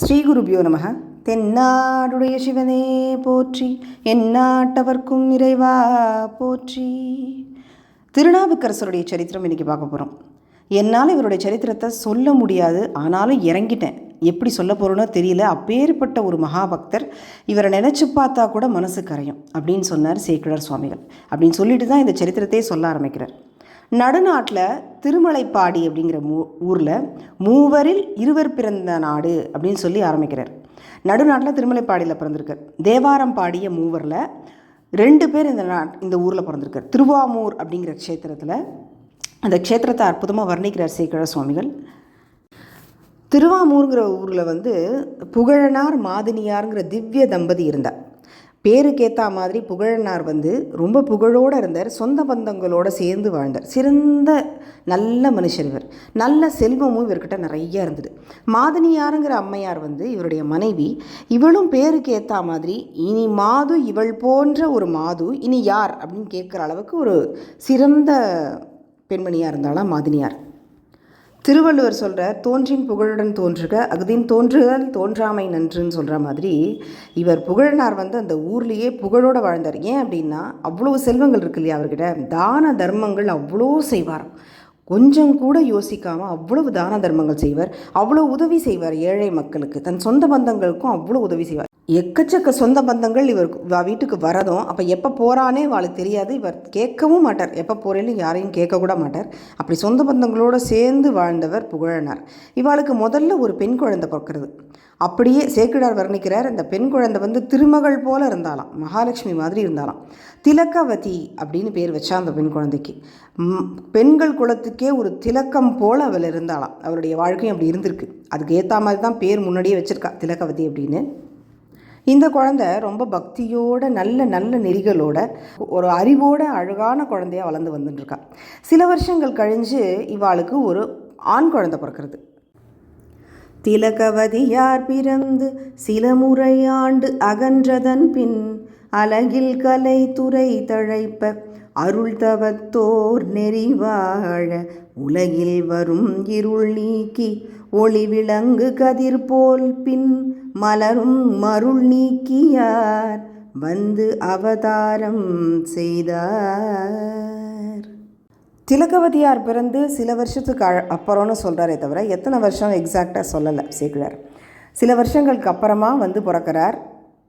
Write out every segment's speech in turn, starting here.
ஸ்ரீகுருபியோ நமக. தென்னாடுடைய சிவனே போற்றி எந்நாட்டவர்க்கும் இறைவா போற்றி. திருநாவுக்கரசருடைய சரித்திரம் இன்றைக்கி பார்க்க போகிறோம் என்னால் இவருடைய சரித்திரத்தை சொல்ல முடியாது ஆனாலும் இறங்கிட்டேன். எப்படி சொல்ல போகிறோன்னோ தெரியல. அப்பேற்பட்ட ஒரு மகாபக்தர் இவரை நினச்சி பார்த்தா கூட மனசு கரையும் அப்படின்னு சொன்னார் சேக்கிழர் சுவாமிகள். அப்படின்னு சொல்லிட்டு தான் இந்த சரித்திரத்தையே சொல்ல ஆரம்பிக்கிறார். நடுநாட்டில் திருமலைப்பாடி அப்படிங்கிற மூ ஊரில் மூவரில் இருவர் பிறந்த நாடு அப்படின்னு சொல்லி ஆரம்பிக்கிறார். நடுநாட்டில் திருமலைப்பாடியில் பிறந்திருக்கார். தேவாரம் பாடிய மூவரில் ரெண்டு பேர் இந்த நா இந்த ஊரில் பிறந்திருக்கார். திருவாமூர் அப்படிங்கிற க்ஷேத்திரத்தில் அந்த க்ஷேத்திரத்தை அற்புதமாக வர்ணிக்கிறார் சேக்கிழ சுவாமிகள். திருவாமூருங்கிற ஊரில் வந்து புகழனார் மாதினியாருங்கிற திவ்ய தம்பதி இருந்தார். பேருக்கேற்ற மாதிரி புகழனார் வந்து ரொம்ப புகழோடு இருந்தார். சொந்த பந்தங்களோடு சேர்ந்து வாழ்ந்தார். சிறந்த நல்ல மனுஷர் இவர். நல்ல செல்வமும் இவர்கிட்ட நிறைய இருந்தது. மாதினியாருங்கிற அம்மையார் வந்து இவருடைய மனைவி. இவளும் பேருக்கு ஏற்ற மாதிரி இனி மாது இவள் போன்ற ஒரு மாது இனி யார் அப்படின்னு கேட்குற அளவுக்கு ஒரு சிறந்த பெண்மணியாக இருந்தாலாம் மாதினியார். திருவள்ளுவர் சொல்கிறார் தோன்றின் புகழுடன் தோன்றுக அகதின் தோன்றுதல் தோன்றாமை நன்றுன்னு சொல்கிற மாதிரி இவர் புகழனார் வந்து அந்த ஊர்லேயே புகழோடு வாழ்ந்தார். ஏன் அப்படின்னா அவ்வளோ செல்வங்கள் இருக்கு இல்லையா அவர்கிட்ட? தான தர்மங்கள் அவ்வளோ செய்வார் கொஞ்சம் கூட யோசிக்காமல் அவ்வளவு தான தர்மங்கள் செய்வார் அவ்வளோ உதவி செய்வார் ஏழை மக்களுக்கு. தன் சொந்த பந்தங்களுக்கும் அவ்வளோ உதவி செய்வார். எக்கச்சக்க சொந்த பந்தங்கள் இவர் வீட்டுக்கு வரதும் அப்போ எப்போ போகிறானே இவளுக்கு தெரியாது. இவர் கேட்கவும் மாட்டார். எப்போ போகிறேன்னு யாரையும் கேட்கக்கூட மாட்டார். அப்படி சொந்த பந்தங்களோடு சேர்ந்து வாழ்ந்தவர் புகழனார். இவாளுக்கு முதல்ல ஒரு பெண் குழந்தை பிறக்கிறது. அப்படியே சேக்கிடார் வர்ணிக்கிறார். இந்த பெண் குழந்தை வந்து திருமகள் போல இருந்தாலாம் மகாலட்சுமி மாதிரி இருந்தாலாம் திலக்கவதி அப்படின்னு பேர் வச்சா அந்த பெண் குழந்தைக்கு. பெண்கள் குலத்துக்கே ஒரு திலக்கம் போல் அவள் இருந்தாலாம் அவருடைய வாழ்க்கையும் அப்படி இருந்திருக்கு. அதுக்கு ஏற்ற மாதிரி தான் பேர் முன்னாடியே வச்சுருக்கா திலக்கவதி அப்படின்னு. இந்த குழந்தை ரொம்ப பக்தியோட நல்ல நல்ல நெறிகளோட ஒரு அறிவோட அழகான குழந்தையா வளர்ந்து வந்துட்டுருக்கா சில வருஷங்கள் கழிஞ்சு இவாளுக்கு ஒரு ஆண் குழந்தை பிறக்கிறது. திலகவதியார் பிறந்து சில முறையாண்டு அகன்றதன் பின் அலகில் கலை துறை தழைப்ப அருள் தவத்தோர் நெறிவாழ உலகில் வரும் இருள் நீக்கி ஒளி விளங்கு கதிர் போல் பின் மலரும் மருள் நீக்கியார் வந்து அவதாரம் செய்தார். திலகவதியார் பிறந்து சில வருஷத்துக்கு அப்புறம்னு சொல்கிறாரே தவிர எத்தனை வருஷம் எக்ஸாக்டாக சொல்லலை சேக்கிழார். சில வருஷங்களுக்கு அப்புறமா வந்து பிறக்கிறார்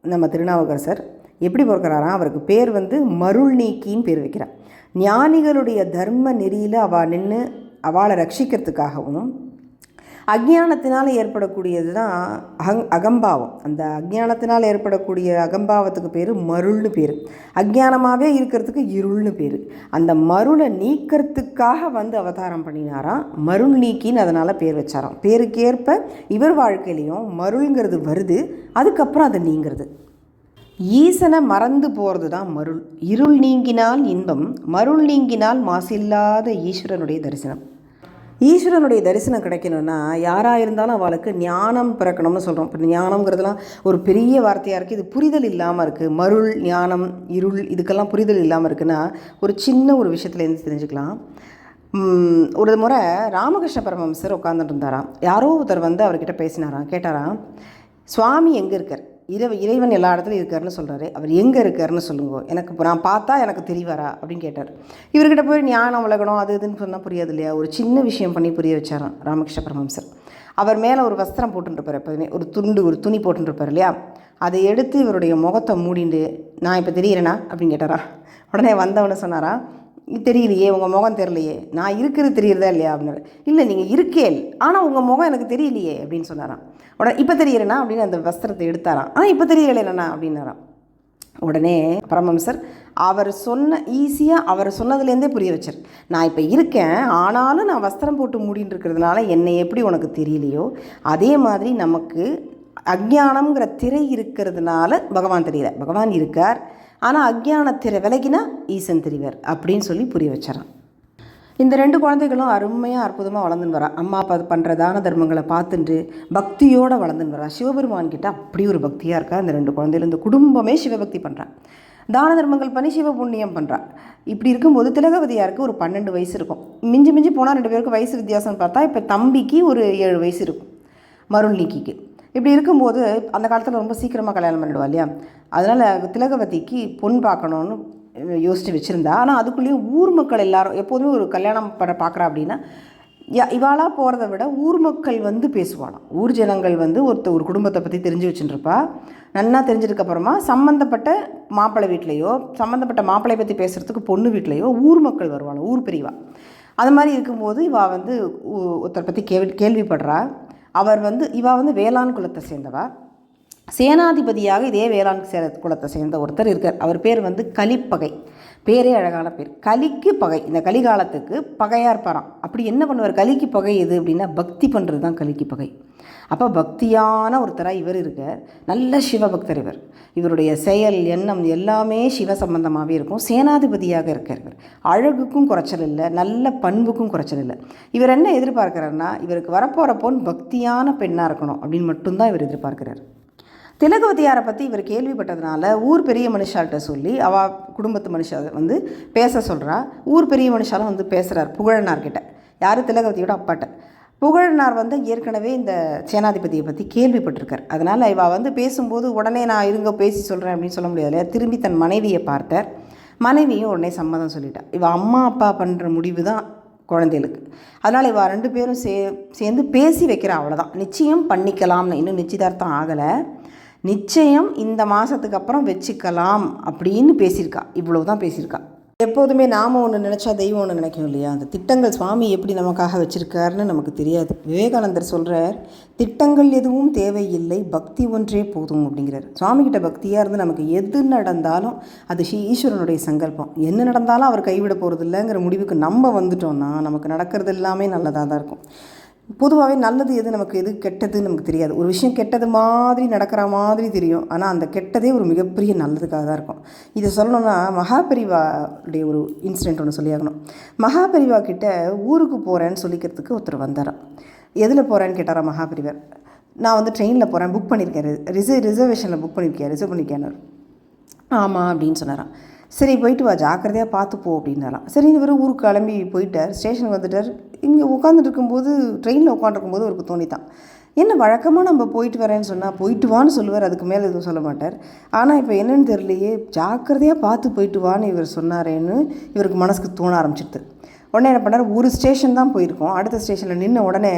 நம்ம திருநாவுக்கரசர். எப்படி பிறக்கிறாராம் அவருக்கு பேர் வந்து மருள் நீக்கின்னு பேர் வைக்கிறார். ஞானிகளுடைய தர்ம நெறியில் அவள் நின்று அவளை ரட்சிக்கிறதுக்காகவும் அஜ்ஞானத்தினால் ஏற்படக்கூடியது தான் அகங் அகம்பாவம். அந்த அஜ்ஞானத்தினால் ஏற்படக்கூடிய அகம்பாவத்துக்கு பேர் மருள்னு பேர். அஜ்ஞானமாகவே இருக்கிறதுக்கு இருள்னு பேர். அந்த மருளை நீக்கிறதுக்காக வந்து அவதாரம் பண்ணினாராம். மருள் நீக்கின்னு அதனால் பேர் வச்சாராம். பேருக்கேற்ப இவர் வாழ்க்கையிலையும் மருள்ங்கிறது வருது அதுக்கப்புறம் அது நீங்கிறது. ஈசனை மறந்து போகிறது தான் மருள். இருள் நீங்கினால் இன்பம் மருள் நீங்கினால் மாசில்லாத ஈஸ்வரனுடைய தரிசனம். ஈஸ்வரனுடைய தரிசனம் கிடைக்கணும்னா யாராக இருந்தாலும் அவளுக்கு ஞானம் பிறக்கணும்னு சொல்கிறோம் இப்போ ஞானம்ங்கிறதுலாம் ஒரு பெரிய வார்த்தையாக இருக்குது இது புரிதல் இல்லாமல் இருக்குது மருள் ஞானம் இருள் இதுக்கெல்லாம் புரிதல் இல்லாமல் இருக்குன்னா ஒரு சின்ன ஒரு விஷயத்துலேருந்து தெரிஞ்சுக்கலாம். ஒரு முறை ராமகிருஷ்ண பரமஹம்சர் உட்காந்துட்டு இருந்தாராம். யாரோ ஒருத்தர் வந்து அவர்கிட்ட பேசினாராம். கேட்டாராம் சுவாமி எங்கே இருக்கார்? இரவு இறைவன் எல்லா இடத்துலையும் இருக்காருன்னு சொல்கிறாரு அவர் எங்கே இருக்காருன்னு சொல்லுங்க. எனக்கு இப்போ நான் பார்த்தா எனக்கு தெரியவாரா? அப்படின்னு கேட்டார். இவர்கிட்ட போய் ஞானம் உலகணும் அது இதுன்னு சொன்னால் புரியாது இல்லையா? ஒரு சின்ன விஷயம் பண்ணி புரிய வச்சாராம் ராமகிருஷ்ண பரமஹம்சர். அவர் மேலே ஒரு வஸ்திரம் போட்டுருப்பார் எப்போதுமே. ஒரு துண்டு ஒரு துணி போட்டுருப்பார் இல்லையா? அதை எடுத்து இவருடைய முகத்தை மூடிண்டு நான் இப்போ தெரியறேனா? அப்படின்னு கேட்டாரா. உடனே வந்தவனு சொன்னாரா தெரியலையே உங்கள் முகம் தெரியலையே. நான் இருக்கிறது தெரியுறதா இல்லையா அப்படின்னாரு. இல்லை நீங்கள் இருக்கேல் ஆனால் உங்கள் முகம் எனக்கு தெரியலையே அப்படின்னு சொன்னாராம். உடனே இப்போ தெரியலண்ணா அப்படின்னு அந்த வஸ்திரத்தை எடுத்தாராம். ஆனால் இப்போ தெரியலைண்ணா அப்படின்னாராம். உடனே பரமம்சர் அவர் சொன்ன ஈஸியாக அவர் சொன்னதுலேருந்தே புரிய வச்சார். நான் இப்போ இருக்கேன். ஆனாலும் நான் வஸ்திரம் போட்டு மூடின்னு இருக்கிறதுனால என்னை எப்படி உனக்கு தெரியலையோ அதே மாதிரி நமக்கு அஜ்ஞானம்ங்கிற திரை இருக்கிறதுனால பகவான் தெரியல. பகவான் இருக்கார். ஆனால் அஜ்ஞான விலகினா ஈசன் தெரிவார் அப்படின்னு சொல்லி புரிய வச்சிடறான். இந்த ரெண்டு குழந்தைகளும் அருமையாக அற்புதமாக வளர்ந்துன்னு வரா. அம்மா அப்பா பண்ணுற தான தர்மங்களை பார்த்துட்டு பக்தியோடு வளர்ந்துன்னு வரா. சிவபெருமான் கிட்ட அப்படி ஒரு பக்தியாக இருக்கா? இந்த ரெண்டு குழந்தைகளும் இந்த குடும்பமே சிவபக்தி பண்ணுறான் தான தர்மங்கள் பண்ணி சிவ புண்ணியம் பண்ணுறான் இப்படி இருக்கும்போது திலகவதியாருக்கு ஒரு பன்னெண்டு வயசு இருக்கும். மிஞ்சி மிஞ்சி போனால் ரெண்டு பேருக்கு வயசு வித்தியாசம்னு பார்த்தா இப்போ தம்பிக்கு ஒரு ஏழு வயசு இருக்கும். மருள்நீக்கிக்கு. இப்படி இருக்கும்போது அந்த காலத்தில் ரொம்ப சீக்கிரமாக கல்யாணம் பண்ணிடுவா இல்லையா? அதனால் திலகவதிக்கு பொன் பார்க்கணுன்னு யோசித்து வச்சுருந்தா. ஆனால் அதுக்குள்ளேயும் ஊர் மக்கள் எல்லாரும் எப்போதுமே ஒரு கல்யாணம் பண்ண பார்க்குறா அப்படின்னா யா- போகிறத விட ஊர் மக்கள் வந்து பேசுவாளாம். ஊர் ஜனங்கள் வந்து ஒருத்த ஒரு குடும்பத்தை பற்றி தெரிஞ்சு வச்சுட்டுருப்பா நன்னா தெரிஞ்சதுக்கப்புறமா சம்மந்தப்பட்ட மாப்பிள்ளை வீட்லேயோ சம்மந்தப்பட்ட மாப்பிள்ளை பற்றி பேசுகிறதுக்கு பொண்ணு வீட்லேயோ ஊர் மக்கள் வருவாளாம் ஊர் பிரிவா அது மாதிரி இருக்கும்போது இவா வந்து ஒருத்தரை பற்றி கேள்வி கேள்விப்படுறா. அவர் வந்து இவா வந்து வேளாண் குலத்தை சேர்ந்தவா. சேனாதிபதியாக இதே வேளாண் சே குலத்தை சேர்ந்த ஒருத்தர் இருக்கார். அவர் பேர் வந்து கலிப்பகை. பேரே அழகான பேர். கலிக்கு பகை. இந்த கலிகாலத்துக்கு பகையாக இருப்பாராம் அப்படி என்ன பண்ணுவார்? கலிக்கு பகை எது அப்படின்னா பக்தி பண்ணுறது தான் கலிக்கு பகை. அப்போ பக்தியான ஒருத்தராக இவர் இருக்கார். நல்ல சிவபக்தர் இவர். இவருடைய செயல் எண்ணம் எல்லாமே சிவ சம்பந்தமாகவே இருக்கும். சேனாதிபதியாக இருக்கார் இவர். அழகுக்கும் குறைச்சல் இல்லை நல்ல பண்புக்கும் குறைச்சல் இல்லை. இவர் என்ன எதிர்பார்க்கிறாருன்னா இவருக்கு வரப்போகிற பொன் பக்தியான பெண்ணாக இருக்கணும் அப்படின்னு மட்டும்தான் இவர் எதிர்பார்க்கிறார். திலகவதியாரை பற்றி இவர் கேள்விப்பட்டதுனால ஊர் பெரிய மனுஷால்கிட்ட சொல்லி அவ குடும்பத்து மனுஷா வந்து பேச சொல்கிறா ஊர் பெரிய மனுஷாலும் வந்து பேசுகிறார் புகழனார்கிட்ட. யார்? திலகவதியோட அப்பாட்ட. புகழனார் வந்து ஏற்கனவே இந்த சேனாதிபதியை பற்றி கேள்விப்பட்டிருக்கார். அதனால் இவா வந்து பேசும்போது உடனே நான் இருங்க பேசி சொல்கிறேன் அப்படின்னு சொல்ல முடியாது இல்லையா? திரும்பி தன் மனைவியை பார்த்தார். மனைவியும் உடனே சம்மதம் சொல்லிட்டா. இவள் அம்மா அப்பா பண்ணுற முடிவு தான் குழந்தைகளுக்கு. அதனால் இவா ரெண்டு பேரும் சே சேர்ந்து பேசி வைக்கிறா அவ்வளோதான் நிச்சயம் பண்ணிக்கலாம்னு. இன்னும் நிச்சயதார்த்தம் ஆகலை. நிச்சயம் இந்த மாதத்துக்கு அப்புறம் வச்சுக்கலாம் அப்படின்னு பேசியிருக்கா. இவ்வளவு தான் பேசியிருக்கா. எப்போதுமே நாம் ஒன்று நினச்சா தெய்வம் ஒன்று நினைக்கும் இல்லையா? அந்த திட்டங்கள் சுவாமி எப்படி நமக்காக வச்சுருக்காருன்னு நமக்கு தெரியாது. விவேகானந்தர் சொல்கிறார் திட்டங்கள் எதுவும் தேவையில்லை பக்தி ஒன்றே போதும் அப்படிங்கிறார். சுவாமிகிட்ட பக்தியாக இருந்து நமக்கு எது நடந்தாலும் அது ஸ்ரீ ஈஸ்வரனுடைய சங்கல்பம். என்ன நடந்தாலும் அவர் கைவிட போகிறது இல்லைங்கிற முடிவுக்கு நம்ம வந்துட்டோம்னா நமக்கு நடக்கிறது எல்லாமே நல்லதாக தான் இருக்கும். பொதுவாகவே நல்லது எது? நமக்கு எது கெட்டதுன்னு நமக்கு தெரியாது. ஒரு விஷயம் கெட்டது மாதிரி நடக்கிற மாதிரி தெரியும். ஆனால் அந்த கெட்டதே ஒரு மிகப்பெரிய நல்லதுக்காக தான் இருக்கும். இதை சொல்லணும்னா மகாபெரிவாவுடைய ஒரு இன்சிடென்ட் ஒன்று சொல்லியாகணும். மகாபெரிவா கிட்ட ஊருக்கு போகிறேன்னு சொல்லிக்கிறதுக்கு ஒருத்தர் வந்தாராம். எதில் போகிறேன்னு கேட்டாரா மகாபெரிவர். நான் வந்து ட்ரெயினில் போகிறேன் புக் பண்ணியிருக்கேன். ரிசர்வ் ரிசர்வேஷனில் புக் பண்ணியிருக்கேன் ரிசர்வ் பண்ணியிருக்கேன் ஆமாம் அப்படின்னு சொன்னாரான் சரி போயிட்டு வா ஜாக்கிரதையாக பார்த்து போ அப்படின்னாராம். சரி இவர் ஊருக்கு கிளம்பி போயிட்டார். ஸ்டேஷனுக்கு வந்துட்டார். இங்கே உட்காந்துட்டு இருக்கும்போது ட்ரெயினில் உட்காந்துருக்கும்போது அவருக்கு தோணித்தான். என்ன வழக்கமாக நம்ம போயிட்டு வரேன்னு சொன்னால் போயிட்டு வான்னு சொல்லுவார் அதுக்கு மேலே எதுவும் சொல்ல மாட்டார். ஆனால் இப்போ என்னென்னு தெரியலையே ஜாக்கிரதையாக பார்த்து போயிட்டு வான்னு இவர் சொன்னாரேன்னு இவருக்கு மனசுக்கு தோண ஆரம்பிச்சிடுது உடனே என்ன பண்ணார் ஒரு ஸ்டேஷன் தான் போயிருக்கோம். அடுத்த ஸ்டேஷனில் நின்ன உடனே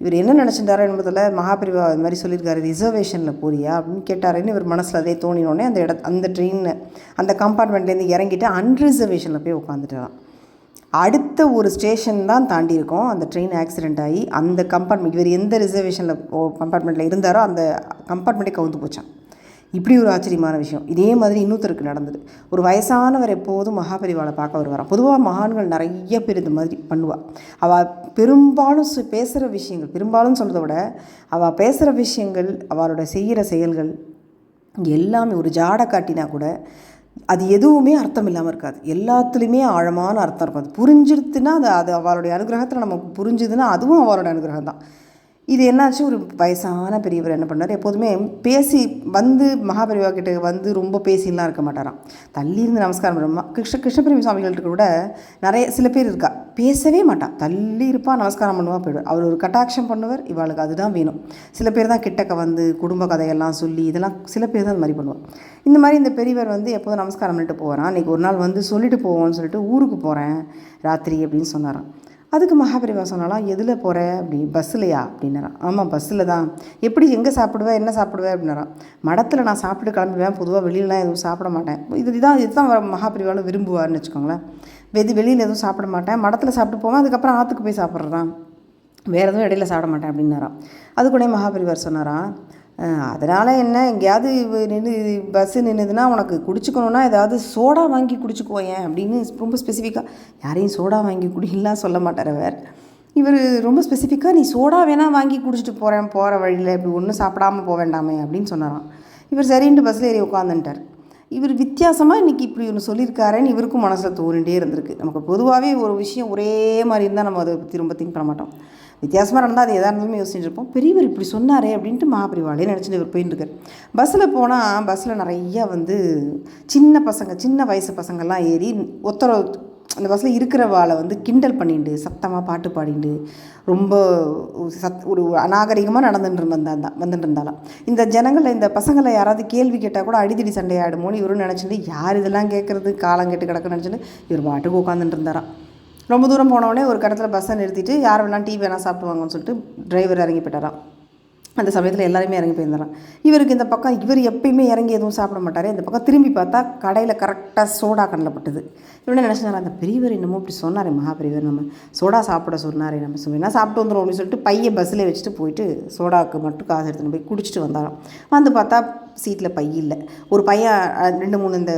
இவர் என்ன நினச்சிட்டாரோ என்பதில் மகாபிரிவா இது மாதிரி சொல்லியிருக்காரு ரிசர்வேஷனில் போறியா? அப்படின்னு கேட்டாருன்னு இவர் மனசில் அதே தோணினோடனே அந்த இட அந்த ட்ரெயினில் அந்த கம்பார்ட்மெண்ட்லேருந்து இறங்கிட்டு அன்ரிசர்வேஷனில் போய் உட்காந்துட்டாராம் அடுத்த ஒரு ஸ்டேஷன் தான் தாண்டி இருக்கோம். அந்த ட்ரெயின் ஆக்சிடென்ட் ஆகி அந்த கம்பார்ட்மெண்ட் இவர் எந்த ரிசர்வேஷனில் கம்பார்ட்மெண்ட்டில் இருந்தாரோ அந்த கம்பார்ட்மெண்ட்டே கவுந்து போச்சான் இப்படி ஒரு ஆச்சரியமான விஷயம். இதே மாதிரி இன்னொருத்தருக்கு நடந்தது. ஒரு வயசானவர் எப்போதும் மகாபரிவாளை பார்க்க வருவாராம். பொதுவாக மகான்கள் நிறைய பேர் இந்த மாதிரி பண்ணுவாள் அவள் பெரும்பாலும் சு- பேசுகிற விஷயங்கள் பெரும்பாலும் சொல்கிறத விட அவள் பேசுகிற விஷயங்கள் அவளோட செய்கிற செயல்கள் எல்லாமே ஒரு ஜாடை காட்டினா கூட அது எதுவுமே அர்த்தம் இல்லாமல் இருக்காது. எல்லாத்துலேயுமே ஆழமான அர்த்தம் இருக்கும். அது புரிஞ்சிடுத்துன்னா அது அது அவளுடைய அனுகிரகத்தில் நமக்கு புரிஞ்சுதுன்னா அதுவும் அவளுடைய அனுகிரகம் தான் இது என்னாச்சு? ஒரு வயசான பெரியவர் என்ன பண்ணார்? எப்போதுமே பேசி வந்து மகாபரிவா கிட்ட வந்து ரொம்ப பேசிலாம் இருக்க மாட்டாராம். தள்ளி இருந்து நமஸ்காரம் பண்ணுமா கிருஷ்ண கிருஷ்ணபிரமி சுவாமிகள்ட்ட கூட நிறைய சில பேர் இருக்கா? பேசவே மாட்டான். தள்ளி இருப்பா நமஸ்காரம் பண்ணுவா போயிடுவார் அவர் ஒரு கட்டாட்சம் பண்ணுவார் இவளுக்கு அதுதான் வேணும். சில பேர் தான் கிட்டக்க வந்து குடும்ப கதையெல்லாம் சொல்லி இதெல்லாம் சில பேர் தான் அது மாதிரி பண்ணுவார் இந்த மாதிரி இந்த பெரியவர் வந்து எப்போதும் நமஸ்காரம் பண்ணிட்டு போகிறான் அன்றைக்கி ஒரு நாள் வந்து சொல்லிட்டு போவோம்னு சொல்லிட்டு ஊருக்கு போகிறேன் ராத்திரி அப்படின்னு சொன்னாராம். அதுக்கு மகாபெரிவா சொன்னாலாம் எதில் போகிற அப்படி பஸ்ஸுலையா? அப்படின்னாராம். ஆமாம் பஸ்ஸில் தான். எப்படி எங்கே சாப்பிடுவேன் என்ன சாப்பிடுவேன் அப்படின்னாராம். மடத்தில் நான் சாப்பிட்டு கிளம்பிடுவேன். பொதுவாக வெளியிலலாம் எதுவும் சாப்பிட மாட்டேன். இது இதுதான் இதுதான் மகாபெரிவாலும் விரும்புவார்னு வச்சுக்கோங்களேன். வெது வெளியில் எதுவும் சாப்பிட மாட்டேன். மடத்தில் சாப்பிட்டு போவேன். அதுக்கப்புறம் ஆற்றுக்கு போய் சாப்பிட்றதான் வேறு எதுவும் இடையில சாப்பிட மாட்டேன் அப்படின்னாராம். அதுக்குடனே மகாபரிவார் சொன்னாராம் அதனால் என்ன எங்கேயாவது நின்று பஸ்ஸு நின்றுதுன்னா உனக்கு குடிச்சுக்கணுன்னா ஏதாவது சோடா வாங்கி குடிச்சுக்குவோயேன் அப்படின்னு ரொம்ப ஸ்பெசிஃபிக்காக யாரையும் சோடா வாங்கி குடிலாம் சொல்ல மாட்டார் அவர். இவர் ரொம்ப ஸ்பெசிஃபிக்காக நீ சோடா வேணால் வாங்கி குடிச்சிட்டு போகிறேன் போகிற வழியில் இப்படி ஒன்றும் சாப்பிடாம போக வேண்டாமே அப்படின்னு சொன்னாராம். இவர் சரின்ட்டு பஸ்ஸில் ஏறி உட்காந்துட்டார் இவர் வித்தியாசமாக இன்றைக்கி இப்படி ஒன்று சொல்லியிருக்காருன்னு இவருக்கும் மனசில் தோணிகிட்டே இருந்திருக்கு. நமக்கு பொதுவாகவே ஒரு விஷயம் ஒரே மாதிரி இருந்தால் நம்ம அதை திரும்ப திங்க் பண்ண மாட்டோம். வித்தியாசமாக நடந்தால் அது எதாக இருந்தாலும் யோசிச்சுட்டு இருப்போம் பெரியவர் இப்படி சொன்னாரே அப்படின்ட்டு மகாபரிவாளே நினச்சிட்டு இவர் போயிட்டுருக்கார் பஸ்ஸில் போனால் பஸ்ஸில் நிறையா வந்து சின்ன பசங்க சின்ன வயசு பசங்கள்லாம் ஏறி ஒத்தர அந்த பஸ்ஸில் இருக்கிறவாளை வந்து கிண்டல் பண்ணிட்டு சத்தமாக பாட்டு பாடிட்டு ரொம்ப சத் ஒரு அநாகரிகமாக நடந்துட்டு இருந்தா வந்துட்டு இருந்தாலாம் இந்த ஜனங்களை இந்த பசங்களை யாராவது கேள்வி கேட்டால் கூட அடிதடி சண்டையாடுமோன்னு இவரும் நினச்சிட்டு யார் இதெல்லாம் கேட்குறது காலம் கேட்டு கிடக்குன்னு நினச்சிட்டு இவர் பாட்டுக்கு உட்காந்துட்டு இருந்தாராம். ரொம்ப தூரம் போனவொடனே ஒரு கடத்தில் பஸ்ஸை நிறுத்திட்டு யார் வேணால் டீ வேணால் சாப்பிடுவாங்கன்னு சொல்லிட்டு டிரைவர் இறங்கி போயிட்டாராம் அந்த சமயத்தில் எல்லாருமே இறங்கி போயிருந்தாராம். இவருக்கு இந்த பக்கம் இவர் எப்பயுமே இறங்கி எதுவும் சாப்பிட மாட்டார். இந்த பக்கம் திரும்பி பார்த்தா கடையில் கரெக்டாக சோடா கண்ணில் பட்டது. இவனே நினச்சினார் அந்த பெரியவர் என்னமோ இப்படி சொன்னார் மகாபெரியவர். நம்ம சோடா சாப்பிட சொன்னார் நம்ம சொன்னா சாப்பிட்டு வந்துடும் அப்படின்னு சொல்லிட்டு பையன் பஸ்ஸில் வச்சுட்டு போயிட்டு சோடாவுக்கு மட்டும் காசு எடுத்துன்னு போய் குடிச்சிட்டு வந்தாராம். வந்து பார்த்தா சீட்டில் பை இல்லை. ஒரு பையன் ரெண்டு மூணு இந்த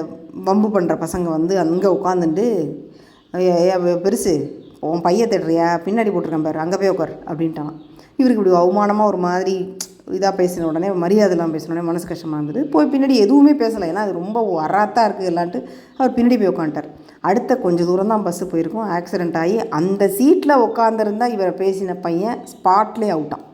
வம்பு பண்ணுற பசங்க வந்து அங்கே உட்காந்துட்டு பெருசு உன் பைய தேடுறியா? பின்னாடி போட்டிருக்கேன் பாரு அங்கே போய் உட்கார் அப்படின்ட்டான். இவருக்கு இப்படி அவமானமாக ஒரு மாதிரி இதாக பேசின உடனே மரியாதைலாம் பேசின உடனே மனசு கஷ்டமாக இருந்தது. போய் பின்னாடி எதுவுமே பேசலை ஏன்னா அது ரொம்ப வராத்தாக இருக்குது எல்லான்ட்டு அவர் பின்னாடி போய் உட்காந்துட்டார் அடுத்த கொஞ்சம் தூரம் தான் பஸ்ஸு போயிருக்கும். ஆக்சிடெண்ட் ஆகி அந்த சீட்டில் உட்காந்துருந்தா இவரை பேசின பையன் ஸ்பாட்லேயே அவுட்டான்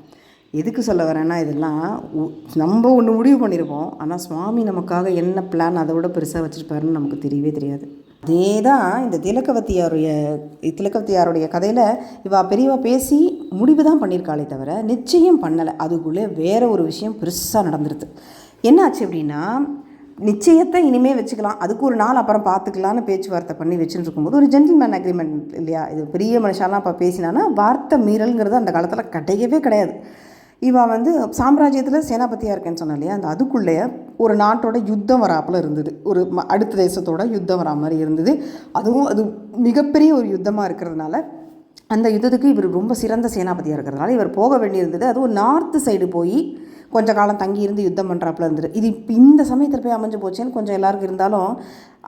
எதுக்கு சொல்ல வரேன்னா இதெல்லாம் உ- நம்ம ஒன்று முடிவு பண்ணியிருப்போம் ஆனால் சுவாமி நமக்காக என்ன பிளான் அதை விட பெருசாக வச்சுருப்பாருன்னு நமக்கு தெரியவே தெரியாது. அதே தான் இந்த திலக்கவத்தியாருடைய திலக்கவத்தியாருடைய கதையில் இவா பெரியவா பேசி முடிவு தான் பண்ணியிருக்காளே தவிர நிச்சயம் பண்ணலை. அதுக்குள்ளே வேறு ஒரு விஷயம் பெருசாக நடந்துருது. என்னாச்சு அப்படின்னா நிச்சயத்தை இனிமேல் வச்சுக்கலாம். அதுக்கு ஒரு நாள் அப்புறம் பார்த்துக்கலான்னு பேச்சுவார்த்தை பண்ணி வச்சுட்டு இருக்கும்போது ஒரு ஜென்டில்மேன் அக்ரிமெண்ட் இல்லையா? இது பெரிய மனுஷாலாம் இப்போ பேசினான்னா வார்த்தை மீறல்ங்கிறது அந்த காலத்தில் கிடையவே கிடையாது. இவா வந்து சாம்ராஜ்யத்தில் சேனாபதியாக இருக்கேன்னு சொன்னேன் இல்லையா? அந்த அதுக்குள்ளே ஒரு நாட்டோட யுத்தம் வராப்பில் இருந்தது. ஒரு ம- அடுத்த தேசத்தோட யுத்தம் வரா மாதிரி இருந்தது. அதுவும் அது மிகப்பெரிய ஒரு யுத்தமாக இருக்கிறதுனால அந்த யுத்தத்துக்கு இவர் ரொம்ப சிறந்த சேனாபதியாக இருக்கிறதுனால இவர் போக வேண்டியிருந்தது. அதுவும் நார்த்து சைடு போய் கொஞ்ச காலம் தங்கி இருந்து யுத்தம் பண்ணுறாப்புல இருந்துரு இது இப்போ இந்த சமயத்தில் போய் அமைஞ்சு போச்சேன்னு கொஞ்சம் எல்லாருக்கும் இருந்தாலும்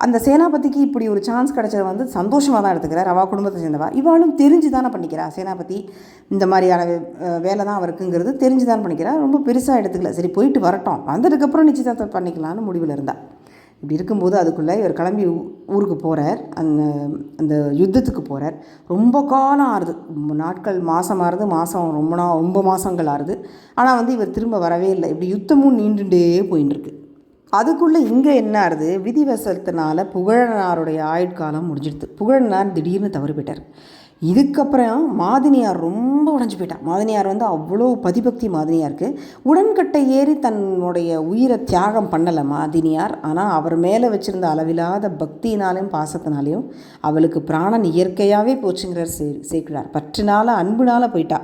அந்த சேனாபதிக்கு இப்படி ஒரு சான்ஸ் கிடைச்சது வந்து சந்தோஷமாக தான் எடுத்துக்கிறார் அவள் குடும்பத்தை சேர்ந்தவா. இவாளும் தெரிஞ்சு தானே பண்ணிக்கிறா. சேனாபதி இந்த மாதிரியான வேலை தான் அவருக்குங்கிறது தெரிஞ்சு தான் பண்ணிக்கிறா. ரொம்ப பெருசாக எடுத்துக்கல. சரி போயிட்டு வரட்டும். வந்ததுக்கப்புறம் நிச்சயதார்த்தம் பண்ணிக்கலாம்னு முடிவில் இருந்தாள் இப்படி இருக்கும்போது அதுக்குள்ளே இவர் கிளம்பி ஊருக்கு போகிறார் அந்த அந்த யுத்தத்துக்கு போகிறார் ரொம்ப காலம் ஆறுது. ரொம்ப நாட்கள் மாதம் ஆறுது. மாதம் ரொம்ப நா ரொம்ப மாதங்கள் ஆறுது. ஆனால் வந்து இவர் திரும்ப வரவே இல்லை. இப்படி யுத்தமும் நீண்டுட்டே போயின்னு இருக்கு அதுக்குள்ளே இங்கே என்ன ஆறுது? விதிவசத்தினால புகழனாருடைய ஆயுட்காலம் முடிஞ்சிடுது. புகழனார் திடீர்னு தவறு போயிட்டார். இதுக்கப்புறம் மாதினியார் ரொம்ப உடஞ்சி போயிட்டா மாதினியார் வந்து அவ்வளோ பதிபக்தி மாதினியாருக்கு. உடன்கட்டை ஏறி தன்னுடைய உயிரை தியாகம் பண்ணலை மாதினியார். ஆனால் அவர் மேலே வச்சிருந்த அளவில்லாத பக்தியினாலையும் பாசத்தினாலையும் அவளுக்கு பிராணன் இயற்கையாகவே போச்சுங்கிறார் சே சேர்க்கிறார் பற்றினால அன்புனால போயிட்டா.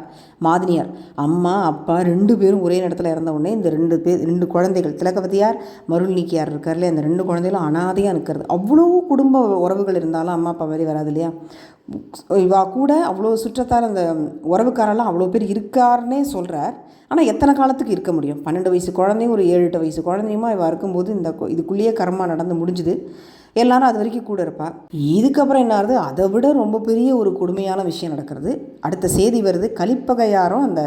மாதினியார். அம்மா அப்பா ரெண்டு பேரும் ஒரே இடத்துல இறந்த உடனே இந்த ரெண்டு பேர் ரெண்டு குழந்தைகள் திலகவதியார் மருள்நீக்கியார் இருக்கார்ல அந்த ரெண்டு குழந்தைகளும் அனாதையாக நிற்கிறது அவ்வளோ குடும்ப உறவுகள் இருந்தாலும் அம்மா அப்பா மாதிரி வராது இல்லையா? இவா கூட அவ்வளோ சுற்றத்தார் அந்த உறவுக்காரெல்லாம் அவ்வளோ பேர் இருக்காருன்னே சொல்கிறார் ஆனால் எத்தனை காலத்துக்கு இருக்க முடியும்? பன்னெண்டு வயசு குழந்தையும் ஒரு ஏழு எட்டு வயசு குழந்தையுமா இவா இருக்கும்போது இந்த இதுக்குள்ளேயே கர்மா நடந்து முடிஞ்சுது. எல்லாரும் அது வரைக்கும் கூட இருப்பா. இதுக்கப்புறம் என்ன ஆகுது? அதை விட ரொம்ப பெரிய ஒரு கொடுமையான விஷயம் நடக்கிறது. அடுத்த செய்தி வருது கலிப்பகையாரும் அந்த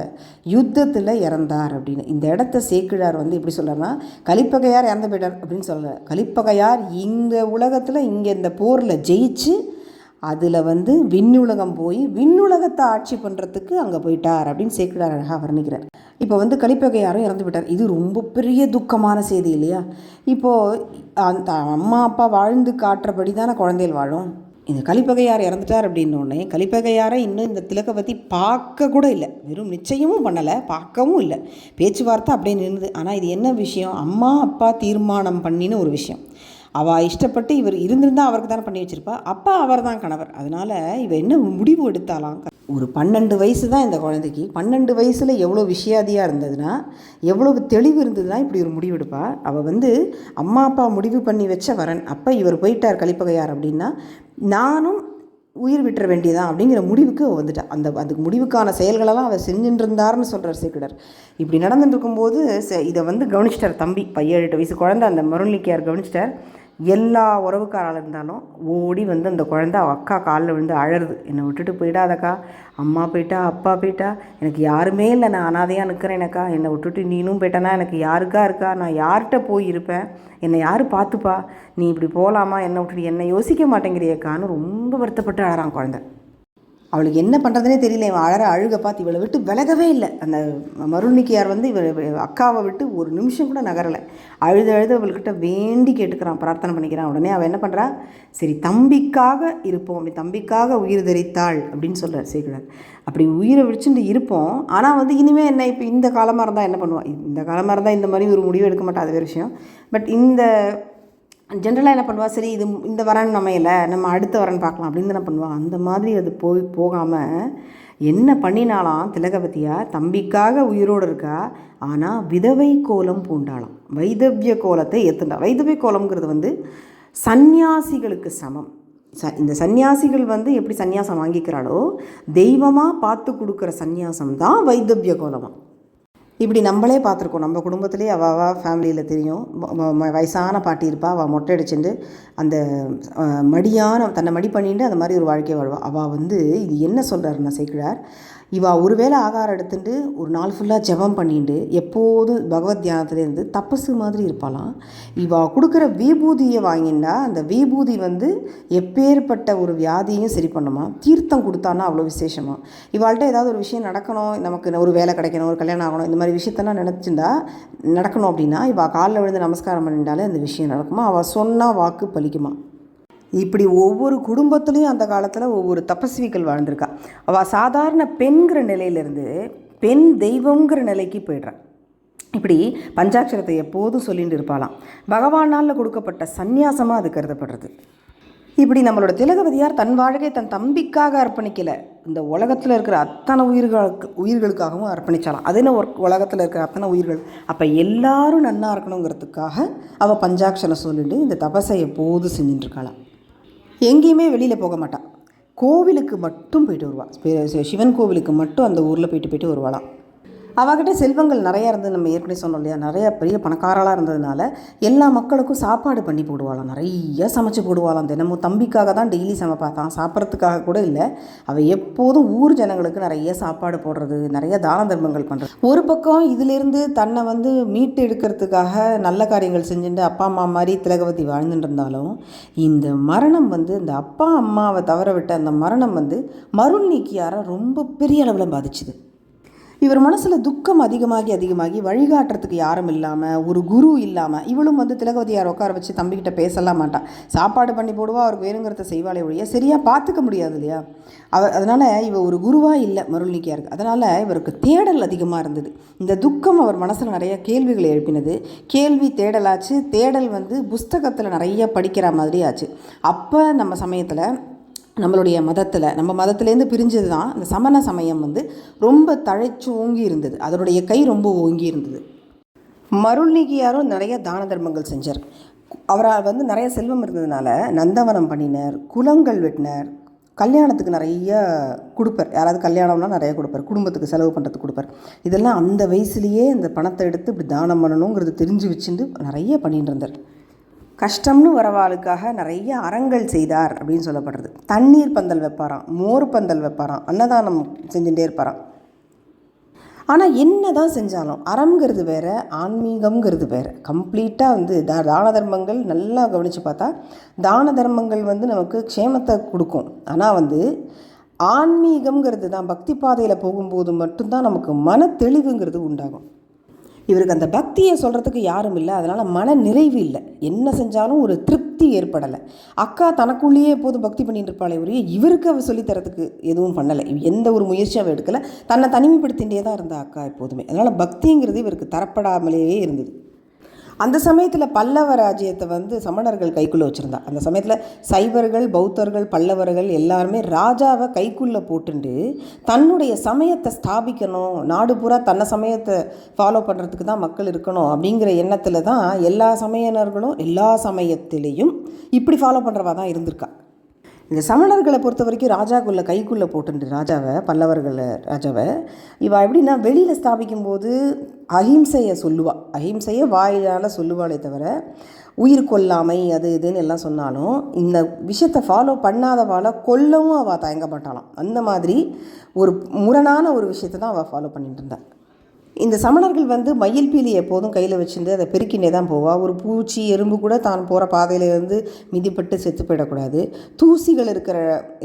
யுத்தத்தில் இறந்தார் அப்படின்னு. இந்த இடத்த சேக்கிழார் வந்து எப்படி சொல்றாருன்னா கலிப்பகையார் இறந்து போயிட்டார் அப்படின்னு சொல்லலை கலிப்பகையார் இங்கே உலகத்தில் இங்கே இந்த போரில் ஜெயிச்சு அதில் வந்து விண்ணுலகம் போய் விண்ணுலகத்தை ஆட்சி பண்ணுறதுக்கு அங்கே போயிட்டார் அப்படின்னு சேக்கிழார் அழகாக வர்ணிக்கிறார். இப்போ வந்து கலிப்பகையாரும் இறந்து விட்டார் இது ரொம்ப பெரிய துக்கமான செய்தி இல்லையா? இப்போது அந்த அம்மா அப்பா வாழ்ந்து காட்டுறபடி தானே குழந்தைகள் வாழும். இந்த கலிப்பகையார் இறந்துட்டார் அப்படின்னோடனே கலிப்பகையாரை இன்னும் இந்த திலக்கை பற்றி பார்க்க கூட இல்லை. வெறும் நிச்சயமும் பண்ணலை பார்க்கவும் இல்லை. பேச்சுவார்த்தை அப்படியே நின்றுது ஆனால் இது என்ன விஷயம்? அம்மா அப்பா தீர்மானம் பண்ணின்னு ஒரு விஷயம். அவள் இஷ்டப்பட்டு இவர் இருந்திருந்தா அவருக்கு தானே பண்ணி வச்சுருப்பா. அப்பா அவர் தான் கணவர். அதனால் இவள் என்ன முடிவு எடுத்தாலாம்? ஒரு பன்னெண்டு வயசு தான் இந்த குழந்தைக்கு. பன்னெண்டு வயசில் எவ்வளோ விஷயாதியாக இருந்ததுன்னா எவ்வளோ தெளிவு இருந்ததுன்னா இப்படி ஒரு முடிவு எடுப்பா. அவள் வந்து அம்மா அப்பா முடிவு பண்ணி வச்ச வரன். அப்போ இவர் போயிட்டார் கலிப்பகையார் அப்படின்னா நானும் உயிர் விட்டுற வேண்டியதான் அப்படிங்கிற முடிவுக்கு அவ வந்துட்டா. அந்த அதுக்கு முடிவுக்கான செயல்களெல்லாம் அவர் செஞ்சுட்டு சொல்கிறார் சேக்கிடர். இப்படி நடந்துட்டு இருக்கும்போது ச- இதை வந்து கவனிச்சிட்டார் தம்பி. பையன் எட்டு வயசு குழந்தை. அந்த மருளிக்கையார் கவனிச்சிட்டார். எல்லா உறவுக்காரால் இருந்தாலும் ஓடி வந்து அந்த குழந்த அக்கா காலில் விழுந்து அழறுது. என்னை விட்டுட்டு போயிடாதக்கா. அம்மா போயிட்டா அப்பா போயிட்டா. எனக்கு யாருமே இல்லை. நான் அனாதையாக நிற்கிறேனக்கா என்னை விட்டுட்டு நீனும் போயிட்டேன்னா எனக்கு யாருக்கா இருக்கா? நான் யார்கிட்ட போய் இருப்பேன்? என்னை யார் பார்த்துப்பா? நீ இப்படி போகலாமா என்னை விட்டுட்டு என்னை யோசிக்க மாட்டேங்கிறியக்கான்னு ரொம்ப வருத்தப்பட்டு அழறான் குழந்தை. அவளுக்கு என்ன பண்ணுறதுனே தெரியல. இவன் அழற அழுக பார்த்து இவளை விட்டு விலகவே இல்லை. அந்த மருணிக்கியார் வந்து இவ அக்காவை விட்டு ஒரு நிமிஷம் கூட நகரலை. அழுது அழுது அவள்கிட்ட வேண்டி கேட்டுக்கிறான் பிரார்த்தனை பண்ணிக்கிறான். உடனே அவள் என்ன பண்ணுறா சரி தம்பிக்காக இருப்போம். அப்படி தம்பிக்காக உயிர் தரித்தாள் அப்படின்னு சொல்கிறார் சேக்கிழார் அப்படி உயிரை விழிச்சுட்டு இருப்போம். ஆனால் வந்து இனிமேல் என்ன இப்போ இந்த காலமாக இருந்தால் என்ன பண்ணுவான் இந்த காலமாக இருந்தால் இந்த மாதிரி ஒரு முடிவு எடுக்க மாட்டா. அது வேறு விஷயம். பட் இந்த ஜென்ரலாக என்ன பண்ணுவா? சரி இது இந்த வரன் அமையலை நம்ம அடுத்த வரன் பார்க்கலாம் அப்படின்னு என்ன பண்ணுவாள் அந்த மாதிரி அது போய் போகாமல் என்ன பண்ணினாலாம் திலகவதியா? தம்பிக்காக உயிரோடு இருக்கா? ஆனால் விதவை கோலம் பூண்டாளாம். வைதவிய கோலத்தை ஏற்றுண்டா வைதவிய கோலம்ங்கிறது வந்து சந்நியாசிகளுக்கு சமம். ச இந்த சந்நியாசிகள் வந்து எப்படி சந்நியாசம் வாங்கிக்கிறாளோ தெய்வமாக பார்த்து கொடுக்குற சந்நியாசம் தான் வைதவ்ய கோலமாக இப்படி நம்மளே பார்த்துருக்கோம். நம்ம குடும்பத்திலே அவள் ஃபேமிலியில் தெரியும். வயசான பாட்டி இருப்பா. அவள் மொட்டை அடிச்சுட்டு அந்த மடியான தன்னை மடி பண்ணிட்டு அந்த மாதிரி ஒரு வாழ்க்கையை வாழ்வாள் அவள் வந்து இது என்ன சொல்கிறாருன்னா சேக்கிழார்? இவா ஒருவேளை ஆகாரம் எடுத்துட்டு ஒரு நாள் ஃபுல்லாக ஜெபம் பண்ணிட்டு எப்போதும் பகவத் தியானத்துலேருந்து இருந்து மாதிரி இருப்பாளாம் இவா கொடுக்குற விபூதியை வாங்கிண்டா அந்த விபூதி வந்து எப்பேற்பட்ட ஒரு வியாதியும் சரி பண்ணுமா? தீர்த்தம் கொடுத்தான்னா அவ்வளோ விசேஷமா? இவாள்கிட்ட ஏதாவது ஒரு விஷயம் நடக்கணும் நமக்கு ஒரு வேலை கிடைக்கணும் ஒரு கல்யாணம் ஆகணும் இந்த மாதிரி விஷயத்தெல்லாம் நினச்சிருந்தா நடக்கணும் அப்படின்னா இவா காலில் விழுந்து நமஸ்காரம் பண்ணிட்டாலே அந்த விஷயம் நடக்குமா? அவள் சொன்னால் வாக்கு பலிக்குமா? இப்படி ஒவ்வொரு குடும்பத்துலேயும் அந்த காலத்தில் ஒவ்வொரு தபஸ்விகள் வாழ்ந்திருக்கா. அவள் சாதாரண பெண்கிற நிலையிலேருந்து பெண் தெய்வங்கிற நிலைக்கு போயிடுறான் இப்படி பஞ்சாட்சரத்தை எப்போதும் சொல்லிட்டு இருப்பாளாம். பகவானால் கொடுக்கப்பட்ட சந்நியாசமாக அது கருதப்படுறது. இப்படி நம்மளோட திலகவதியார் தன் வாழ்க்கை தன் தம்பிக்காக அர்ப்பணிக்கலை. இந்த உலகத்தில் இருக்கிற அத்தனை உயிர்களுக்கு உயிர்களுக்காகவும் அர்ப்பணிச்சாலாம் அது என்ன உலகத்தில் இருக்கிற அத்தனை உயிர்கள்? அப்போ எல்லாரும் நன்னா இருக்கணுங்கிறதுக்காக அவள் பஞ்சாட்சரம் சொல்லிட்டு இந்த தபஸை எப்போது செஞ்சுட்டு இருக்காளாம். எங்கேயுமே வெளியில் போக மாட்டாள் கோவிலுக்கு மட்டும் போயிட்டு வருவாள் சிவன் கோவிலுக்கு மட்டும் அந்த ஊரில் போயிட்டு போயிட்டு வருவாளாம். அவகிட்ட செல்வங்கள் நிறையா இருந்தது நம்ம ஏற்கனவே சொன்னோம் இல்லையா? நிறைய பெரிய பணக்காரலாக இருந்ததுனால எல்லா மக்களுக்கும் சாப்பாடு பண்ணி போடுவாளாம். நிறைய சமைச்சு போடுவாளாம். தினமும் தம்பிக்காக தான் டெய்லி சமைப்பா. தான் சாப்பிட்றதுக்காக கூட இல்லை. அவள் எப்போதும் ஊர் ஜனங்களுக்கு நிறைய சாப்பாடு போடுறது நிறைய தான தர்மங்கள் பண்ணுறது ஒரு பக்கம் இதிலிருந்து தன்னை வந்து மீட்டு எடுக்கிறதுக்காக நல்ல காரியங்கள் செஞ்சுட்டு அப்பா அம்மா மாதிரி திலகவதி வாழ்ந்துட்டு இருந்தாலும் இந்த மரணம் வந்து இந்த அப்பா அம்மாவை தவற விட்ட அந்த மரணம் வந்து மருள் நீக்கியாரை ரொம்ப பெரிய அளவில் பாதிச்சுது. இவர் மனசில் துக்கம் அதிகமாகி அதிகமாகி வழிகாட்டுறதுக்கு யாரும் இல்லாமல் ஒரு குரு இல்லாமல் இவளும் வந்து திலகவதியார் உட்கார வச்சு தம்பிக்கிட்ட பேசலாம் மாட்டான் சாப்பாடு பண்ணி போடுவா அவருக்கு வேணுங்கிறத செய்வாளே ஒழிய சரியாக பார்த்துக்க முடியாது இல்லையா? அவ அதனால் இவர் ஒரு குருவாக இல்லை மருள்நிக்கியாருக்கு. அதனால் இவருக்கு தேடல் அதிகமாக இருந்தது. இந்த துக்கம் அவர் மனசில் நிறைய கேள்விகளை எழுப்பினது. கேள்வி தேடலாச்சு. தேடல் வந்து புஸ்தகத்தில் நிறைய படிக்கிற மாதிரி ஆச்சு. அப்போ நம்ம சமயத்தில் நம்மளுடைய மதத்தில் நம்ம மதத்துலேருந்து பிரிஞ்சது தான் இந்த சமண சமயம் வந்து ரொம்ப தழைச்சு ஓங்கி இருந்தது. அதனுடைய கை ரொம்ப ஓங்கி இருந்தது. மருள்நீகியாரும் நிறைய தான தர்மங்கள் செஞ்சார். அவரால் வந்து நிறைய செல்வம் இருந்ததுனால நந்தவனம் பண்ணினார் குளங்கள் வெட்டினார் கல்யாணத்துக்கு நிறைய கொடுப்பார். யாராவது கல்யாணம்னா நிறைய கொடுப்பார் குடும்பத்துக்கு செலவு பண்ணுறதுக்கு கொடுப்பார். இதெல்லாம் அந்த வயசுலேயே அந்த பணத்தை எடுத்து இப்படி தானம் பண்ணணுங்கிறது தெரிஞ்சு வச்சுட்டு நிறைய பண்ணிட்டு இருந்தார். கஷ்டம்னு வரவாளுக்காக நிறைய அறங்கள் செய்தார் அப்படின்னு சொல்லப்படுறது. தண்ணீர் பந்தல் வைப்பாராம் மோர் பந்தல் வைப்பாராம் அன்னதானம் செஞ்சுட்டே இருப்பாராம். ஆனால் என்ன தான் செஞ்சாலும் அறம்ங்கிறது வேறு ஆன்மீகம்ங்கிறது வேற. கம்ப்ளீட்டாக வந்து தா தான தர்மங்கள் நல்லா கவனித்து பார்த்தா தான தர்மங்கள் வந்து நமக்கு க்ஷேமத்தை கொடுக்கும். ஆனால் வந்து ஆன்மீகம்ங்கிறது தான் பக்தி பாதையில் போகும்போது மட்டும்தான் நமக்கு மன தெளிவுங்கிறது உண்டாகும். இவருக்கு அந்த பக்தியை சொல்கிறதுக்கு யாரும் இல்லை. அதனால் மன நிறைவு இல்லை. என்ன செஞ்சாலும் ஒரு திருப்தி ஏற்படலை. அக்கா தனக்குள்ளேயே எப்போதும் பக்தி பண்ணிட்டு இருப்பாளே ஒரே இவருக்கு அவர் சொல்லித் தரத்துக்கு எதுவும் பண்ணலை. எந்த ஒரு முயற்சியும் அவள் எடுக்கலை. தன்னை தனிமைப்படுத்திகிட்டே தான் இருந்தா அக்கா எப்போதுமே. அதனால் பக்திங்கிறது இவருக்கு தரப்படாமலேயே இருந்தது. அந்த சமயத்தில் பல்லவ ராஜ்யத்தை வந்து சமணர்கள் கைக்குள்ளே வச்சுருந்தா. அந்த சமயத்தில் சைவர்கள் பௌத்தர்கள் பல்லவர்கள் எல்லாருமே ராஜாவை கைக்குள்ளே போட்டுண்டு தன்னுடைய சமயத்தை ஸ்தாபிக்கணும் நாடு பூரா தன்னை சமயத்தை ஃபாலோ பண்ணுறதுக்கு தான் மக்கள் இருக்கணும் அப்படிங்கிற எண்ணத்தில் தான் எல்லா சமயனர்களும் எல்லா சமயத்திலையும் இப்படி ஃபாலோ பண்ணுறவா தான் இருந்திருக்கா. இந்த சமணர்களை பொறுத்த வரைக்கும் ராஜாக்குள்ளே கைக்குள்ளே போட்டுண்டு ராஜாவை பல்லவர்களை ராஜாவை. இவள் எப்படின்னா வெளியில் ஸ்தாபிக்கும் போது அஹிம்சையை சொல்லுவாள் அஹிம்சையை வாயிலால் சொல்லுவாளே தவிர உயிர் கொல்லாமை அது இதுன்னு எல்லாம் சொன்னாலும் இந்த விஷயத்தை ஃபாலோ பண்ணாதவாளை கொல்லவும் அவள் தயங்க மாட்டாளாம். அந்த மாதிரி ஒரு முரணான ஒரு விஷயத்தை தான் அவள் ஃபாலோ பண்ணிட்டு இருந்தாள் இந்த சமணர்கள் வந்து மயில் பீலி எப்போதும் கையில் வச்சுருந்து அதை பெருக்கினே தான் போவா. ஒரு பூச்சி எறும்பு கூட தான் போகிற பாதையிலேருந்து மிதிப்பட்டு செத்து போயிடக்கூடாது. தூசிகள் இருக்கிற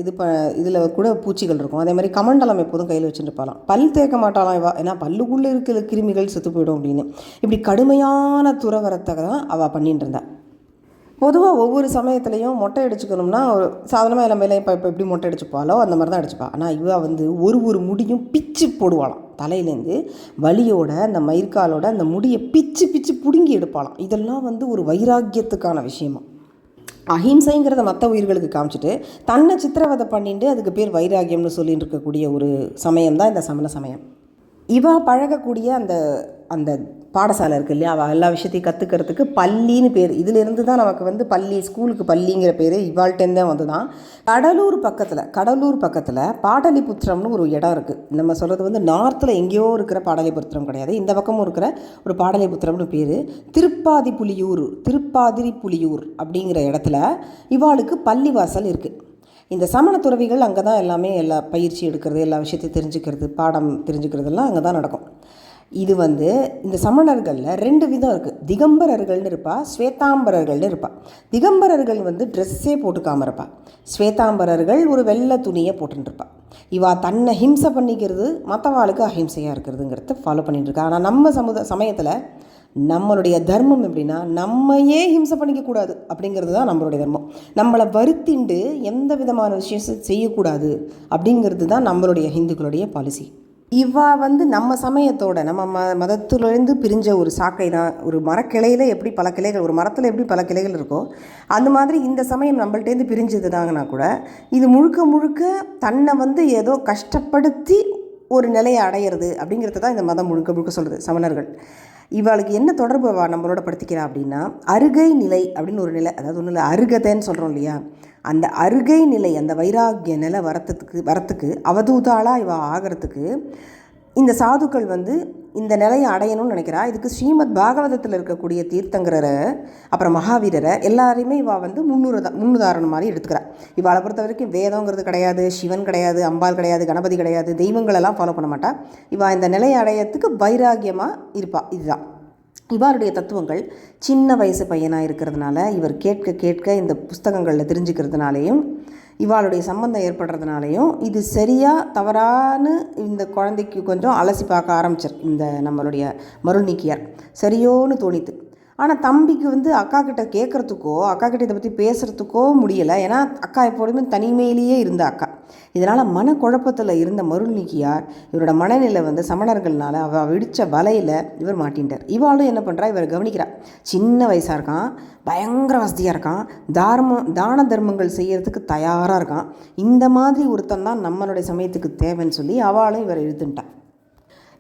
இது ப இதில் கூட பூச்சிகள் இருக்கும். அதே மாதிரி கமண்டலம் எப்போதும் கையில் வச்சுருப்பாலாம் பல் தேக்க மாட்டாலாம் இவா. ஏன்னா பல்லுக்குள்ளே இருக்கிற கிருமிகள் செத்து போயிடும் அப்படின்னு. இப்படி கடுமையான துறவரத்தை தான் அவள் பண்ணிட்டு இருந்தாள் பொதுவாக ஒவ்வொரு சமயத்துலேயும் மொட்டை அடிச்சுக்கணும்னா ஒரு சாதாரணமாக எல்லாமே இப்போ இப்போ எப்படி மொட்டை அடிச்சுப்பாலோ அந்த மாதிரி தான் அடிச்சுப்பா. ஆனால் இவ வந்து ஒரு ஒரு முடியும் பிச்சு போடுவாளாம். தலையிலேருந்து வலியோட அந்த மயிர்காலோட அந்த முடியை பிச்சு பிச்சு பிடுங்கி எடுப்பாளாம். இதெல்லாம் வந்து ஒரு வைராக்கியத்துக்கான விஷயமா. அஹிம்சைங்கிறத மற்ற உயிர்களுக்கு காமிச்சிட்டு தன்னை சித்திரவதை பண்ணிட்டு அதுக்கு பேர் வைராகியம்னு சொல்லிட்டு இருக்கக்கூடிய ஒரு சமயம் தான் இந்த சமண சமயம். இவா பழகக்கூடிய அந்த அந்த பாடசாலை இருக்குது இல்லையா? அவள் எல்லா விஷயத்தையும் கற்றுக்கிறதுக்கு பள்ளின்னு பேர். இதிலிருந்து தான் நமக்கு வந்து பள்ளி ஸ்கூலுக்கு பள்ளிங்கிற பேர் இவாள்கிட்டேருந்து தான் வந்து தான் கடலூர் பக்கத்தில் கடலூர் பக்கத்தில் பாடலிபுத்திரம்னு ஒரு இடம் இருக்குது நம்ம சொல்கிறது வந்து நார்த்தில் எங்கேயோ இருக்கிற பாடலிபுத்திரம் கிடையாது. இந்த பக்கமும் இருக்கிற ஒரு பாடலிபுத்திரம்னு பேர். திருப்பாதி புலியூர் திருப்பாதிரி புலியூர் அப்படிங்கிற இடத்துல இவாளுக்கு பள்ளிவாசல் இருக்குது இந்த சமண துறவிகள் அங்கே தான் எல்லாமே எல்லா பயிற்சி எடுக்கிறது எல்லா விஷயத்தையும் தெரிஞ்சுக்கிறது பாடம் தெரிஞ்சுக்கிறதெல்லாம் அங்கே தான் நடக்கும். இது வந்து இந்த சமணர்களில் ரெண்டு விதம் இருக்குது திகம்பரர்கள்னு இருப்பா ஸ்வேதாம்பரர்கள்னு இருப்பா. திகம்பரர்கள் வந்து ட்ரெஸ்ஸே போட்டுக்காமல் இருப்பா. ஸ்வேதாம்பரர்கள் ஒரு வெள்ளை துணியை போட்டுருப்பா இவா தன்னை ஹிம்சை பண்ணிக்கிறது மற்றவாளுக்கு அஹிம்சையாக இருக்கிறதுங்கிறத ஃபாலோ பண்ணிட்டு இருக்கா ஆனால் நம்ம சமுத சமயத்தில் நம்மளுடைய தர்மம் எப்படின்னா நம்மையே ஹிம்சை பண்ணிக்கக்கூடாது அப்படிங்கிறது தான் நம்மளுடைய தர்மம். நம்மளை வருத்திண்டு எந்த விதமான விஷயம் செய்யக்கூடாது அப்படிங்கிறது தான் நம்மளுடைய ஹிந்துக்களுடைய பாலிசி இவா வந்து நம்ம சமயத்தோட நம்ம ம மதத்துலேருந்து பிரிஞ்ச ஒரு சாக்கை தான். ஒரு மரக்கிளையில் எப்படி பல கிளைகள் ஒரு மரத்தில் எப்படி பல கிளைகள் இருக்கோ அந்த மாதிரி இந்த சமயம் நம்மள்டேருந்து பிரிஞ்சது தாங்கன்னா கூட இது முழுக்க முழுக்க தன்னை வந்து ஏதோ கஷ்டப்படுத்தி ஒரு நிலையை அடையிறது அப்படிங்கிறது தான் இந்த மதம் முழுக்க முழுக்க சொல்கிறது சமணர்கள். இவளுக்கு என்ன தொடர்பு அவள் நம்மளோட படுத்திக்கிறா அப்படின்னா அருகை நிலை அப்படின்னு ஒரு நிலை அதாவது ஒன்றும் இல்லை அருகதைன்னு சொல்கிறோம் இல்லையா? அந்த அருகை நிலை அந்த வைராகிய நிலை வரத்துக்கு வரத்துக்கு அவதூதாளாக இவள் ஆகிறதுக்கு இந்த சாதுக்கள் வந்து இந்த நிலையை அடையணும்னு நினைக்கிறா. இதுக்கு ஸ்ரீமத் பாகவதத்தில் இருக்கக்கூடிய தீர்த்தங்கரரை அப்புறம் மகாவீரரை எல்லாரையுமே இவள் வந்து முன்னுரதா முன்னுதாரணம் மாதிரி எடுத்துக்கிறா. இவளை பொறுத்த வரைக்கும் வேதங்கிறது கிடையாது சிவன் கிடையாது அம்பாள் கிடையாது கணபதி கிடையாது தெய்வங்களெல்லாம் ஃபாலோ பண்ண மாட்டா. இவள் இந்த நிலையை அடையத்துக்கு வைராகியமாக இருப்பா. இதுதான் இவாருடைய தத்துவங்கள் சின்ன வயசு பையனாக இருக்கிறதுனால இவர் கேட்க கேட்க இந்த புஸ்தகங்களில் தெரிஞ்சுக்கிறதுனாலையும் இவாளுடைய சம்பந்தம் ஏற்படுறதுனாலையும் இது சரியாக தவறான்னு இந்த குழந்தைக்கு கொஞ்சம் அலசி பார்க்க ஆரம்பிச்சார் இந்த நம்மளுடைய மருள் நீக்கியார். சரியோன்னு தோணித்து. ஆனால் தம்பிக்கு வந்து அக்கா கிட்ட கேட்குறதுக்கோ அக்கா கிட்ட இதை பற்றி பேசுகிறதுக்கோ முடியலை. ஏன்னா அக்கா எப்பொழுதுமே தனிமையிலேயே இருந்த அக்கா. இதனால் மனக்குழப்பத்தில் இருந்த மருள்நீக்கியார் இவரோட மனநிலை வந்து சமணர்கள்னால அவ விடித்த வலையில் இவர் மாட்டின்றார் இவாளும் என்ன பண்ணுறா இவர் கவனிக்கிறார் சின்ன வயசாக இருக்கான் பயங்கர வசதியாக இருக்கான் தார்ம தான தர்மங்கள் செய்கிறதுக்கு தயாராக இருக்கான். இந்த மாதிரி ஒருத்தன் தான் நம்மளுடைய சமயத்துக்கு தேவைன்னு சொல்லி அவளும் இவரை இழுத்துட்டான்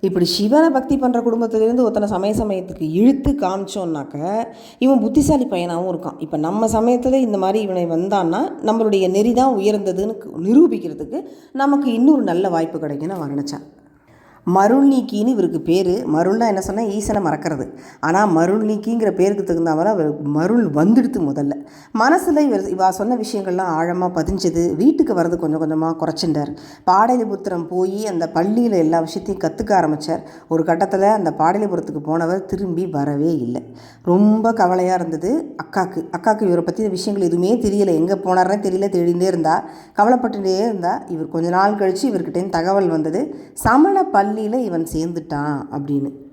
இப்படி சிவனை பக்தி பண்ணுற குடும்பத்திலேருந்து ஒருத்தனை சமய சமயத்துக்கு இழுத்து காமிச்சோன்னாக்க இவன் புத்திசாலி பையனாகவும் இருக்கான். இப்போ நம்ம சமயத்தில் இந்த மாதிரி இவனை வந்தான்னா நம்மளுடைய நெறி தான் உயர்ந்ததுன்னு நிரூபிக்கிறதுக்கு நமக்கு இன்னொரு நல்ல வாய்ப்பு கிடைக்குன்னு நான் நினச்சான் மருள் நீக்கின்னு இவருக்கு பேர். மருள்னா என்ன சொன்னால் ஈசனை மறக்கிறது. ஆனால் மருள் நீக்கிங்கிற பேருக்கு தகுந்த மாதிரி அவர் மருள் வந்துடுத்து முதல்ல. மனசில் இவர் இவா சொன்ன விஷயங்கள்லாம் ஆழமாக பதிஞ்சது. வீட்டுக்கு வர்றது கொஞ்சம் கொஞ்சமாக குறைச்சிட்டார் பாடலிபுத்திரம் போய் அந்த பள்ளியில் எல்லா விஷயத்தையும் கற்றுக்க ஆரம்பித்தார் ஒரு கட்டத்தில் அந்த பாடலிபுரத்துக்கு போனவர் திரும்பி வரவே இல்லை. ரொம்ப கவலையாக இருந்தது அக்காக்கு. அக்காக்கு இவரை பற்றி விஷயங்கள் எதுவுமே தெரியலை. எங்கே போனார்னே தெரியல. தேடிகிட்டே இருந்தால் கவலைப்பட்டுட்டே இருந்தால் இவர் கொஞ்ச நாள் கழித்து இவர்கிட்டேருந்து தகவல் வந்தது. சமண பள்ளி பள்ளியில் இவன் சேர்ந்துட்டான் அப்படின்னு.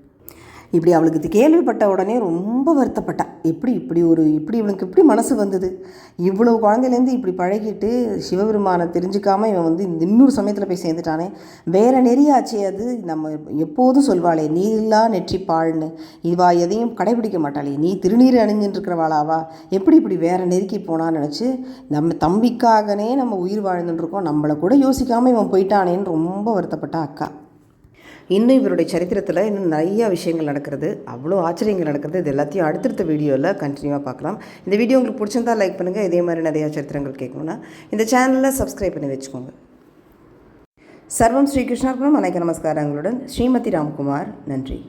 இப்படி அவளுக்கு இது கேள்விப்பட்ட உடனே ரொம்ப வருத்தப்பட்டா. எப்படி இப்படி ஒரு இப்படி இவனுக்கு இப்படி மனசு வந்தது? இவ்வளோ குழந்தையிலேருந்து இப்படி பழகிட்டு சிவபெருமானை தெரிஞ்சுக்காமல் இவன் வந்து இன்னொரு சமயத்தில் போய் சேர்ந்துட்டானே. வேறு நெறியாச்சே அது. நம்ம எப்போதும் சொல்வாளே நீரில்லா நெற்றிப்பாள்னு இவா எதையும் கடைபிடிக்க மாட்டாளே. நீ திருநீர் அணிஞ்சுட்டுருக்கிறவாளாவா எப்படி இப்படி வேறு நெருக்கி போனான்னு நினச்சி நம்ம தம்பிக்காகனே நம்ம உயிர் வாழ்ந்துட்டுருக்கோம் நம்மளை கூட யோசிக்காமல் இவன் போயிட்டானேன்னு ரொம்ப வருத்தப்பட்டா அக்கா. இன்னும் இவருடைய சரித்திரத்தில் இன்னும் நிறையா விஷயங்கள் நடக்கிறது. அவ்வளோ ஆச்சரியங்கள் நடக்கிறது. இது எல்லாத்தையும் அடுத்தடுத்த வீடியோவில் கண்டினியூவாக பார்க்கலாம். இந்த வீடியோ உங்களுக்கு பிடிச்சிருந்தா லைக் பண்ணுங்கள் இதே மாதிரி நிறையா சரித்திரங்கள் கேட்கணுன்னா இந்த சேனலில் சப்ஸ்கிரைப் பண்ணி வச்சுக்கோங்க. சர்வம் ஸ்ரீகிருஷ்ணாபுரம் அனைக்க நமஸ்காரங்களுடன் ஸ்ரீமதி ராம்குமார். நன்றி.